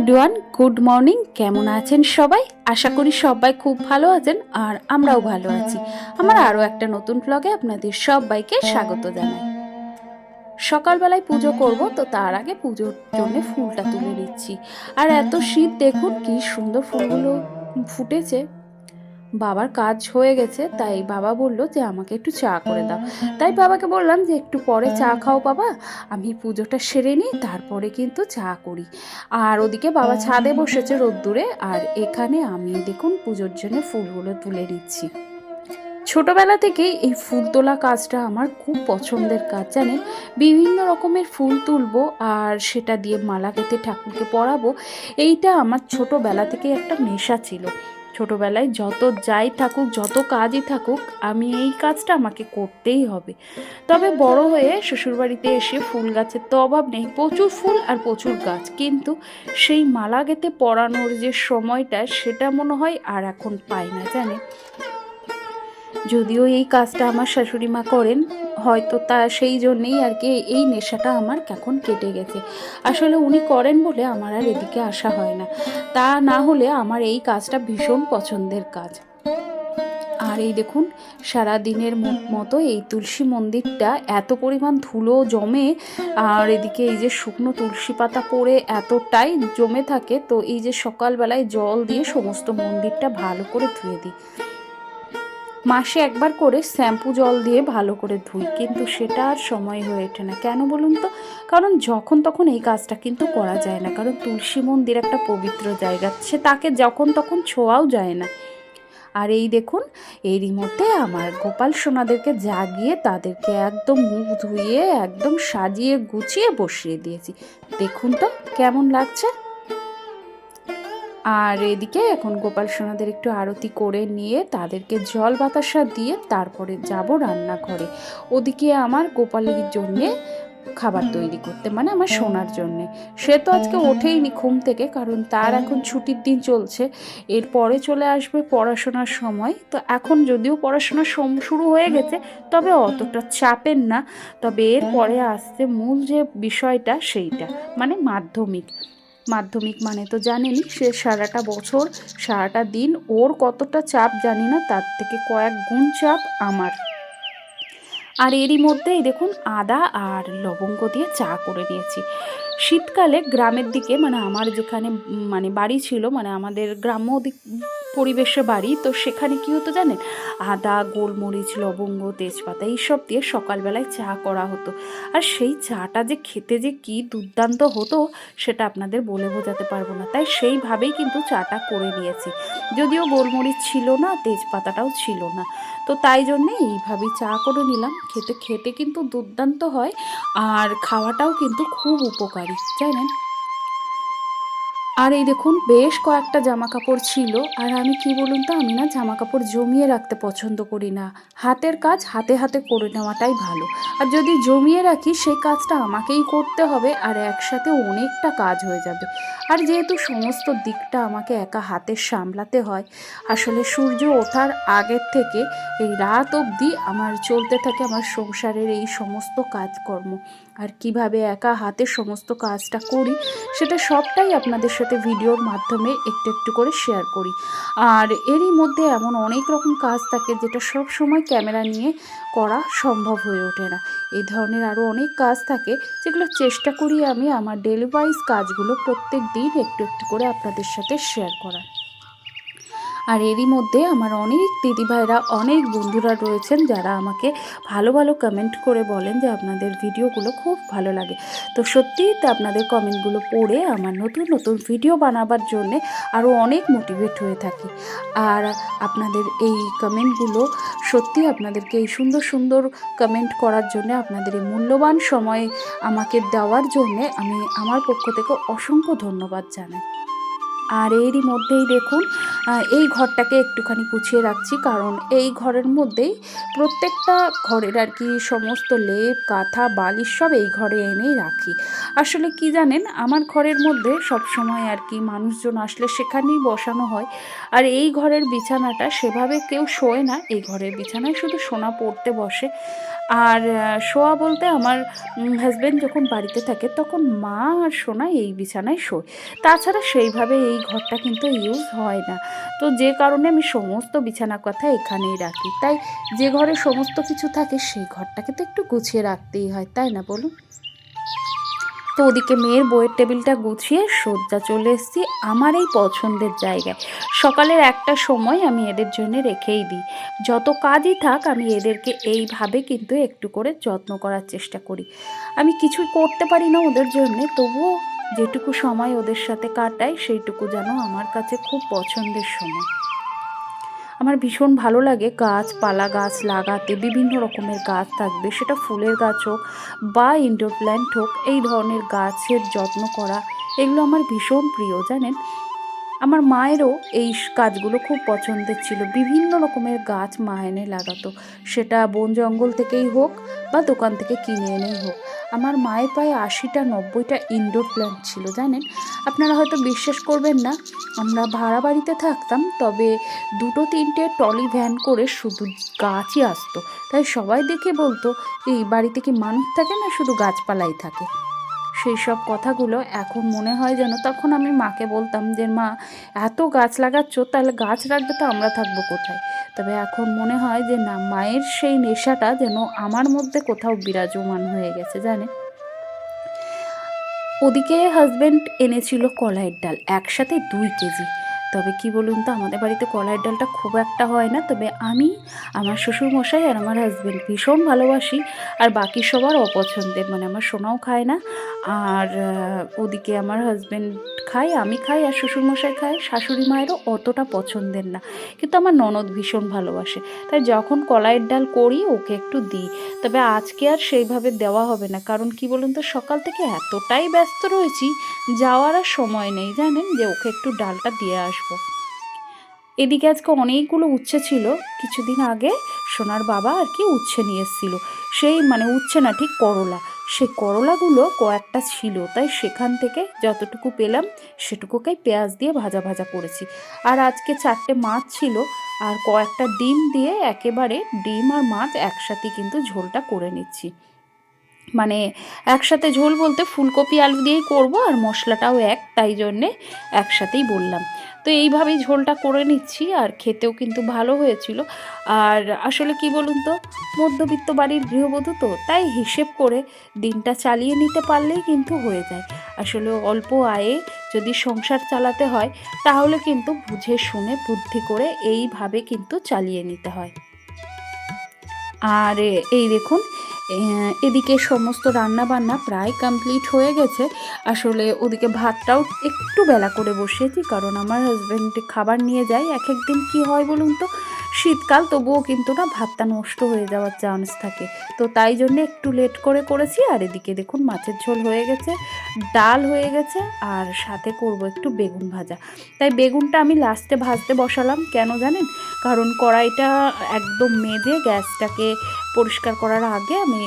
Everyone good morning কেমন আছেন সবাই? আশা করি সবাই খুব ভালো আছেন আর আমরাও ভালো আছি। আমার আরও একটা নতুন ব্লগে আপনাদের সবাইকে স্বাগত জানাই। সকালবেলায় পুজো করব, তো তার আগে পুজোর জন্য ফুলটা তুলে নিচ্ছি। আর এত শীত, দেখুন কি সুন্দর ফুলগুলো ফুটেছে। বাবার কাজ হয়ে গেছে, তাই বাবা বলল যে আমাকে একটু চা করে দাও। তাই বাবাকে বললাম যে একটু পরে চা খাও বাবা, আমি পুজোটা সেরে নিই, তারপরে কিন্তু চা করি। আর ওদিকে বাবা ছাদে বসেছে রোদ্দুরে, আর এখানে আমি দেখুন পুজোর জন্য ফুলগুলো তুলে নিচ্ছি। ছোটবেলা থেকেই এই ফুল তোলা কাজটা আমার খুব পছন্দের কাজ, জানেন? বিভিন্ন রকমের ফুল তুলবো আর সেটা দিয়ে মালা গেঁথে ঠাকুরকে পরাবো, এইটা আমার ছোটবেলা থেকে একটা নেশা ছিল। ছোটবেলায় যত যাই থাকুক, যত কাজই থাকুক, আমি এই কাজটা আমাকে করতেই হবে। তবে বড় হয়ে শ্বশুরবাড়িতে এসে ফুল গাছের তো অভাব নেই, প্রচুর ফুল আর প্রচুর গাছ। কিন্তু সেই মালা গেতে পরানোর যে সময়টা, সেটা মনে হয় আর এখন পাই না জানে যদিও এই কাজটা আমার শাশুড়ি মা করেন হয়তো তা সেই জন্যেই আর কি এই নেশাটা আমার এখন কেটে গেছে। আসলে উনি করেন বলে আমার আর এদিকে আসা হয় না। তা না হলে আমার এই কাজটা ভীষণ পছন্দের কাজ। আর এই দেখুন সারা দিনের মতো এই তুলসী মন্দিরটা এত পরিমাণ ধুলো জমে, আর এদিকে এই যে শুকনো তুলসী পাতা পড়ে এতটাই জমে থাকে, তো এই যে সকালবেলায় জল দিয়ে সমস্ত মন্দিরটা ভালো করে ধুয়ে দিই। মাসে একবার করে শ্যাম্পু জল দিয়ে ভালো করে ধুই, কিন্তু সেটা আর সময় হয়ে ওঠে না। কেন বলুন তো? কারণ যখন তখন এই কাজটা কিন্তু করা যায় না। কারণ তুলসী মন্দির একটা পবিত্র জায়গা, সে তাকে যখন তখন ছোঁয়াও যায় না। আর এই দেখুন, এরই মধ্যে আমার গোপাল সোনাদেরকে জাগিয়ে তাদেরকে একদম মুখ ধুইয়ে একদম সাজিয়ে গুছিয়ে বসিয়ে দিয়েছি। দেখুন তো, কেমন লাগছে? আর এদিকে এখন গোপাল সোনাদের একটু আরতি করে নিয়ে তাদেরকে জল বাতাসা দিয়ে তারপরে যাব রান্নাঘরে। ওদিকে আমার গোপালের জন্যে খাবার তৈরি করতে মানে আমার শোনার জন্যে। সে তো আজকে ওঠেইনি ঘুম থেকে, কারণ তার এখন ছুটির দিন চলছে। এরপরে চলে আসবে পড়াশোনার সময়। তো এখন যদিও পড়াশোনা শুরু হয়ে গেছে, তবে অতটা চাপের না। তবে এরপরে আসছে মূল যে বিষয়টা, সেইটা মানে মাধ্যমিক। মাধ্যমিক মানে তো জানেনই, সে সারাটা বছর, সারাটা দিন ওর কতটা চাপ জানি না, তার থেকে কয়েক গুণ চাপ আমার। আর এরই মধ্যে এই দেখুন আদা আর লবঙ্গ দিয়ে চা করে নিয়েছি। শীতকালে গ্রামের দিকে মানে আমার যেখানে মানে বাড়ি ছিল মানে আমাদের গ্রাম্য দিক পরিবেশে বাড়ি, তো সেখানে কী হতো জানেন? আদা, গোলমরিচ, লবঙ্গ, তেজপাতা এইসব দিয়ে সকালবেলায় চা করা হতো। আর সেই চাটা যে খেতে যে কি দুর্দান্ত হতো, সেটা আপনাদের বলে বোঝাতে পারব না। তাই সেইভাবেই কিন্তু চাটা করে নিয়েছি। যদিও গোলমরিচ ছিল না, তেজপাতাটাও ছিল না। তো তাই জন্যে এইভাবেই চা করে নিলাম। খেতে খেতে কিন্তু দুর্দান্ত হয়। আর খাওয়াটাও কিন্তু খুব উপকারী, জানেন? আর এই দেখুন, বেশ কয়েকটা জামা কাপড় ছিল। আর আমি কি বলুন তো, আমি না জামা কাপড় জমিয়ে রাখতে পছন্দ করি না। হাতের কাজ হাতে হাতে করে নেওয়াটাই ভালো। আর যদি জমিয়ে রাখি সেই কাজটা আমাকেই করতে হবে আর একসাথে অনেকটা কাজ হয়ে যাবে। আর যেহেতু সমস্ত দিকটা আমাকে একা হাতে সামলাতে হয়, আসলে সূর্য ওঠার আগের থেকে এই রাত অবধি আমার চলতে থাকে আমার সংসারের এই সমস্ত কাজকর্ম। আর কীভাবে একা হাতে সমস্ত কাজটা করি, সেটা সবটাই আপনাদের সাথে ভিডিওর মাধ্যমে একটু একটু করে শেয়ার করি। আর এরই মধ্যে এমন অনেক রকম কাজ থাকে যেটা সব সময় ক্যামেরা নিয়ে করা সম্ভব হয়ে ওঠে না। এই ধরনের আরও অনেক কাজ থাকে যেগুলো চেষ্টা করি আমি আমার ডেলি ওয়াইজ কাজগুলো প্রত্যেক দিন একটু একটু করে আপনাদের সাথে শেয়ার করার। আর এরই মধ্যে আমার অনেক দিদিভাইরা, অনেক বন্ধুরা রয়েছেন যারা আমাকে ভালো ভালো কমেন্ট করে বলেন যে আপনাদের ভিডিওগুলো খুব ভালো লাগে। তো সত্যিই তো আপনাদের কমেন্টগুলো পড়ে আমার নতুন নতুন ভিডিও বানাবার জন্যে আরও অনেক মোটিভেট হয়ে থাকি। আর আপনাদের এই কমেন্টগুলো সত্যি আপনাদেরকে এই সুন্দর সুন্দর কমেন্ট করার জন্য, আপনাদের এই মূল্যবান সময় আমাকে দেওয়ার জন্যে আমি আমার পক্ষ থেকে অসংখ্য ধন্যবাদ জানাই। আর এরই মধ্যেই দেখুন এই ঘরটাকে একটুখানি গুছিয়ে রাখছি। কারণ এই ঘরের মধ্যেই প্রত্যেকটা ঘরের আর কি সমস্ত লেপ, কাঁথা, বালিশ সব এই ঘরে এনেই রাখি। আসলে কি জানেন, আমার ঘরের মধ্যে সব সময় আর কি মানুষজন আসলে সেখানেই বসানো হয়। আর এই ঘরের বিছানাটা সেভাবে কেউ শোয় না। এই ঘরের বিছানায় শুধু সোনা পড়তে বসে। আর শোয়া বলতে আমার হাজব্যান্ড যখন বাড়িতে থাকে তখন মা আর সোনা এই বিছানায় শোয়। তাছাড়া সেইভাবে এই ঘরটা কিন্তু ইউজ হয় না। তো যে কারণে আমি সমস্ত বিছানা কথা এখানেই রাখি। তাই যে ঘরে সমস্ত কিছু থাকে সেই ঘরটাকে তো একটু গুছিয়ে রাখতেই হয়, তাই না বলুন? তো ওদিকে মেয়ের বইয়ের টেবিলটা গুছিয়ে সজ্জা চলে এসেছি আমার এই পছন্দের জায়গায়। সকালের একটা সময় আমি এদের জন্য রেখেই দিই। যত কাজই থাক, আমি এদেরকে এইভাবে কিন্তু একটু করে যত্ন করার চেষ্টা করি। আমি কিছুই করতে পারি না ওদের জন্যে, তবুও যেটুকু সময় ওদের সাথে কাটাই, সেইটুকু যেন আমার কাছে খুব পছন্দের সময়। আমার ভীষণ ভালো লাগে গাছপালা গাছ লাগাতে, বিভিন্ন রকমের গাছ থাকবে। সেটা ফুলের গাছ হোক বা ইনডোর প্ল্যান্ট হোক, এই ধরনের গাছের যত্ন করা, এগুলো আমার ভীষণ প্রিয়, জানেন? আমার মায়েরও এই কাজগুলো খুব পছন্দের ছিল। বিভিন্ন রকমের গাছ মা এনে লাগাতো। সেটা বন জঙ্গল থেকেই হোক বা দোকান থেকে কিনে এনেই হোক। আমার মায়ের প্রায় আশিটা নব্বইটা ইনডোর প্ল্যান্ট ছিল, জানেন? আপনারা হয়তো বিশ্বাস করবেন না, আমরা ভাড়া বাড়িতে থাকতাম, তবে দুটো তিনটে টলি ভ্যান করে শুধু গাছই আসতো। তাই সবাই দেখে বলতো, এই বাড়িতে কি মানুষ থাকে না শুধু গাছপালাই থাকে? সেই সব কথাগুলো এখন মনে হয় যেন তখন আমি মাকে বলতাম যে, মা, এত গাছ লাগাচ্ছ, তাহলে গাছ রাখবে তো আমরা থাকব কোথায়? তবে এখন মনে হয় যে, না, মায়ের সেই নেশাটা যেন আমার মধ্যে কোথাও বিরাজমান হয়ে গেছে, জানে? ওদিকে হাজব্যান্ড এনেছিল কলাইয়ের ডাল, একসাথে দুই কেজি। তবে কি বলুন তো, আমাদের বাড়িতে কলাইয়ের ডালটা খুব একটা হয় না। তবে আমি, আমার শ্বশুরমশাই আর আমার হাজব্যান্ড ভীষণ ভালোবাসি আর বাকি সবার অপছন্দের। মানে আমার সোনাও খায় না আর ওদিকে আমার হাজব্যান্ড খায়, আমি খাই আর শ্বশুরমশাই খায়, শাশুড়ি মায়েরও অতটা পছন্দের না। কিন্তু আমার ননদ ভীষণ ভালোবাসে। তাই যখন কলাইয়ের ডাল করি, ওকে একটু দিই। তবে আজকে আর সেইভাবে দেওয়া হবে না। কারণ কি বলুন তো, সকাল থেকে এতটাই ব্যস্ত রয়েছি, যাওয়ার আর সময় নেই, জানেন? যে ওকে একটু ডালটা দিয়ে আসব। এদিকে আজকে অনেকগুলো উচ্ছে ছিল। কিছুদিন আগে সোনার বাবা আর কি উচ্ছে নিয়ে এসেছিল। সেই মানে উচ্ছে না, ঠিক করলা। সে করলাগুলো কয়েকটা ছিল, তাই সেখান থেকে যতটুকু পেলাম সেটুকুকেই পেঁয়াজ দিয়ে ভাজা ভাজা করেছি। আর আজকে চারটে মাছ ছিল, আর কয়েকটা ডিম দিয়ে একেবারে ডিম আর মাছ একসাথে কিন্তু ঝোলটা করে নিচ্ছি। মানে একসাথে ঝোল বলতে ফুলকপি, আলু দিয়েই করব আর মশলাটাও এক, তাই জন্যে একসাথেই বললাম। তো এইভাবেই ঝোলটা করে নিচ্ছি আর খেতেও কিন্তু ভালো হয়েছিল। আর আসলে কি বলুন তো, মধ্যবিত্ত বাড়ির গৃহবধূ তো, তাই হিসেব করে দিনটা চালিয়ে নিতে পারলেই কিন্তু হয়ে যায়। আসলে অল্প আয়ে যদি সংসার চালাতে হয়, তাহলে কিন্তু বুঝে শুনে বুদ্ধি করে এইভাবে কিন্তু চালিয়ে নিতে হয়। আর এই দেখুন এদিকে সমস্ত রান্না বান্না প্রায় কমপ্লিট হয়ে গেছে। আসলে ওদিকে ভাতটাও একটু বেলা করে বসিয়েছি, কারণ আমার হাজব্যান্ড খাবার নিয়ে যায়। এক একদিন কি হয় বলুন তো? শীতকাল, তবুও কিন্তু না, ভাতটা নষ্ট হয়ে যাওয়ার চান্স থাকে। তো তাই জন্য একটু লেট করে করেছি, আর এদিকে দেখুন মাছের ঝোল হয়ে গেছে, ডাল হয়ে গেছে, আর সাথে করব একটু বেগুন ভাজা। তাই বেগুনটা আমি লাস্টে ভাজতে বসালাম, কেন জানেন? কারণ কড়াইটা একদম মেজে গ্যাসটাকে পরিষ্কার করার আগে আমি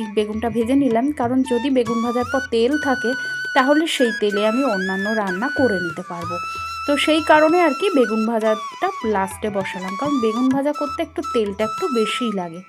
এই বেগুনটা ভেজে নিলাম। কারণ যদি বেগুন ভাজার পর তেল থাকে, তাহলে সেই তেলে আমি অন্যান্য রান্না করে নিতে পারব। তো সেই কারণে আর কি বেগুন ভাজাটা লাস্টে বসালাম। কারণ বেগুন ভাজা করতে একটু তেলটা একটু বেশিই লাগে।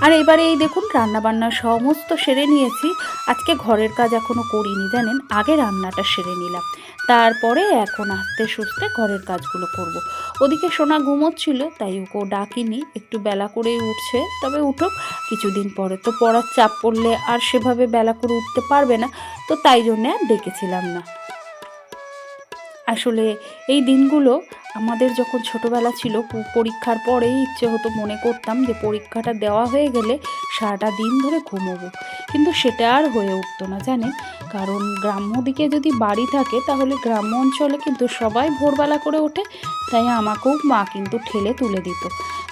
আর এবারে এই দেখুন রান্না বান্না সমস্ত সেরে নিয়েছি। আজকে ঘরের কাজ এখনও করিনি, জানেন? আগে রান্নাটা সেরে নিলাম। তারপরে এখন আস্তে সুস্তে ঘরের কাজগুলো করব। ওদিকে সোনা ঘুমোচ্ছিল, তাই ওকে ডাকিনি। একটু বেলা করেই উঠছে, তবে উঠুক, কিছুদিন পরে তো পড়ার চাপ পড়লে আর সেভাবে বেলা করে উঠতে পারবে না। তো তাই জন্যে আর ডেকেছিলাম না। আসলে এই দিনগুলো আমাদের যখন ছোটবেলা ছিল পরীক্ষার পরেই ইচ্ছে হতো মনে করতাম যে পরীক্ষাটা দেওয়া হয়ে গেলে সারাটা দিন ধরে ঘুমোবো। কিন্তু সেটা আর হয়ে উঠতো না জানে কারণ গ্রাম্য দিকে যদি বাড়ি থাকে, তাহলে গ্রাম্য অঞ্চলে কিন্তু সবাই ভোরবেলা করে ওঠে, তাই আমাকেও মা কিন্তু ঠেলে তুলে দিত।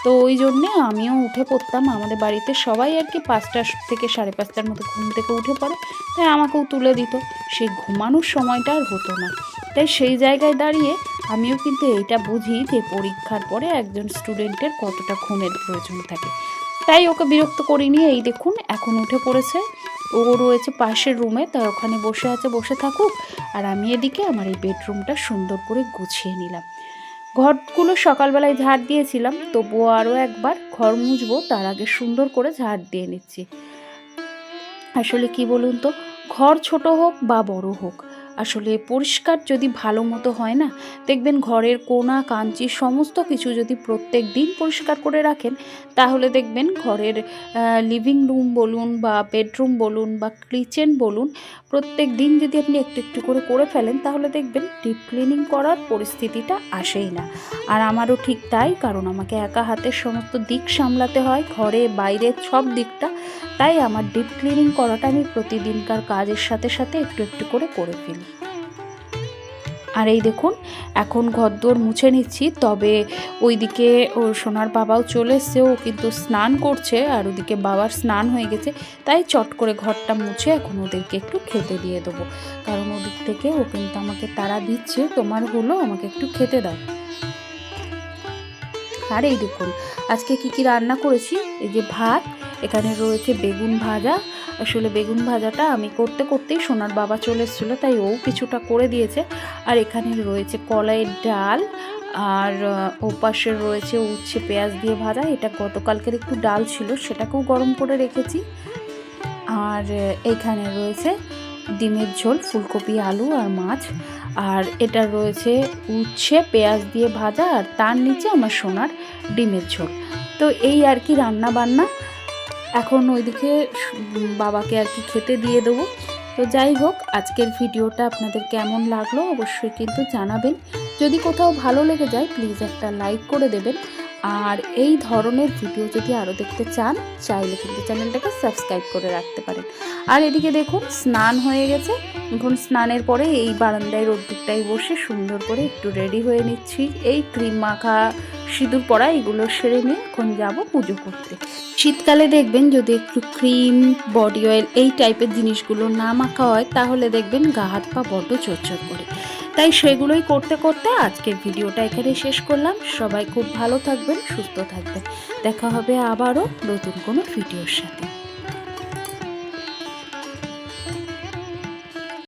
তো ওই জন্যে আমিও উঠে পড়তাম, আমাদের বাড়িতে সবাই আর কি পাঁচটা থেকে সাড়ে পাঁচটার মতো ঘুম থেকে উঠে পড়ে, তাই আমাকেও তুলে দিত। সেই ঘুমানোর সময়টা আর হতো না। তাই সেই জায়গায় দাঁড়িয়ে আমিও কিন্তু এইটা বুঝি যে পরীক্ষার পরে একজন স্টুডেন্টের কতটা ঘুমের প্রয়োজন থাকে। তাই ওকে বিরক্ত করিনি এই দেখুন, এখন উঠে পড়েছে। ও রয়েছে পাশের রুমে, তাই ওখানে বসে আছে, বসে থাকুক। আর আমি এদিকে আমার এই বেডরুমটা সুন্দর করে গুছিয়ে নিলাম। ঘরগুলো সকালবেলায় ঝাড় দিয়েছিলাম, তবুও আরও একবার ঘর মুছবো, তার আগে সুন্দর করে ঝাড় দিয়ে নিচ্ছি। আসলে কি বলুন তো, ঘর ছোট হোক বা বড় হোক আসলে পরিষ্কার যদি ভালো মতো হয় না, দেখবেন ঘরের কোনা, কাঞ্চি সমস্ত কিছু যদি প্রত্যেক দিন পরিষ্কার করে রাখেন, তাহলে দেখবেন ঘরের লিভিং রুম বলুন বা বেডরুম বলুন বা কিচেন বলুন, প্রত্যেক দিন যদি আপনি একটু একটু করে করে ফেলেন, তাহলে দেখবেন ডিপ ক্লিনিং করার পরিস্থিতিটা আসেই না। আর আমারও ঠিক তাই, কারণ আমাকে একা হাতের সমস্ত দিক সামলাতে হয়, ঘরে, বাইরে সব দিকটা। তাই আমার ডিপ ক্লিনিং করাটা আমি প্রতিদিনকার কাজের সাথে সাথে একটু একটু করে করে ফেলি। আর এই দেখুন, এখন ঘরদোর মুছে নিচ্ছি, তবে ওইদিকে ও সোনার বাবাও চলে এসছে, ও কিন্তু স্নান করছে, আর ওদিকে বাবার স্নান হয়ে গেছে, তাই চট করে ঘরটা মুছে এখন ওদেরকে একটু খেতে দিয়ে দেবো। কারণ ওদিক থেকে ও কিন্তু আমাকে তারা দিচ্ছে, তোমার হলো আমাকে একটু খেতে দাও। আর এই দেখুন, আজকে কি কি রান্না করেছি? এই যে ভাত, এখানে রয়েছে বেগুন ভাজা আসলে বেগুন ভাজাটা আমি করতে করতেই সোনার বাবা চলে এসেছিল, তাই ও কিছুটা করে দিয়েছে। আর এখানে রয়েছে কলাইয়ের ডাল, আর ওপাশে রয়েছে উচ্ছে পেঁয়াজ দিয়ে ভাজা। এটা গতকালকের একটু ডাল ছিল, সেটাকেও গরম করে রেখেছি। আর এখানে রয়েছে ডিমের ঝোল, ফুলকপি, আলু আর মাছ। আর এটা রয়েছে উচ্ছে পেঁয়াজ দিয়ে ভাজা, আর তার নিচে আমার সোনার ডিমের ঝোল। তো এই আর কি রান্না বান্না এখন ওইদিকে বাবাকে আর কি খেতে দিয়ে দেবো। তো যাই হোক, আজকের ভিডিওটা আপনাদের কেমন লাগল অবশ্যই কিন্তু জানাবেন। যদি কোথাও ভালো লেগে যায় প্লিজ একটা লাইক করে দেবেন। আর এই ধরনের ভিডিও যদি আরও দেখতে চান, চাইলে কিন্তু চ্যানেলটাকে সাবস্ক্রাইব করে রাখতে পারেন। আর এদিকে দেখুন, স্নান হয়ে গেছে। এখন স্নানের পরে এই বারান্দায় রোদ্দুরটায় বসে সুন্দর করে একটু রেডি হয়ে নিচ্ছি। এই ক্রিম মাখা, সিঁদুর পরা, এগুলো সেরে নিয়ে এখন যাব পুজো করতে। শীতকালে দেখবেন যদি একটু ক্রিম বডি অয়েল এই টাইপের জিনিসগুলো না মাখা হয়, তাহলে দেখবেন গা হাত পা বড্ড চরচর করে। তাই সেগুলোই করতে করতে আজকের ভিডিওটা এখানে শেষ করলাম। সবাই খুব ভালো থাকবেন, সুস্থ থাকবেন। দেখা হবে আবারও নতুন কোনো ভিডিওর সাথে।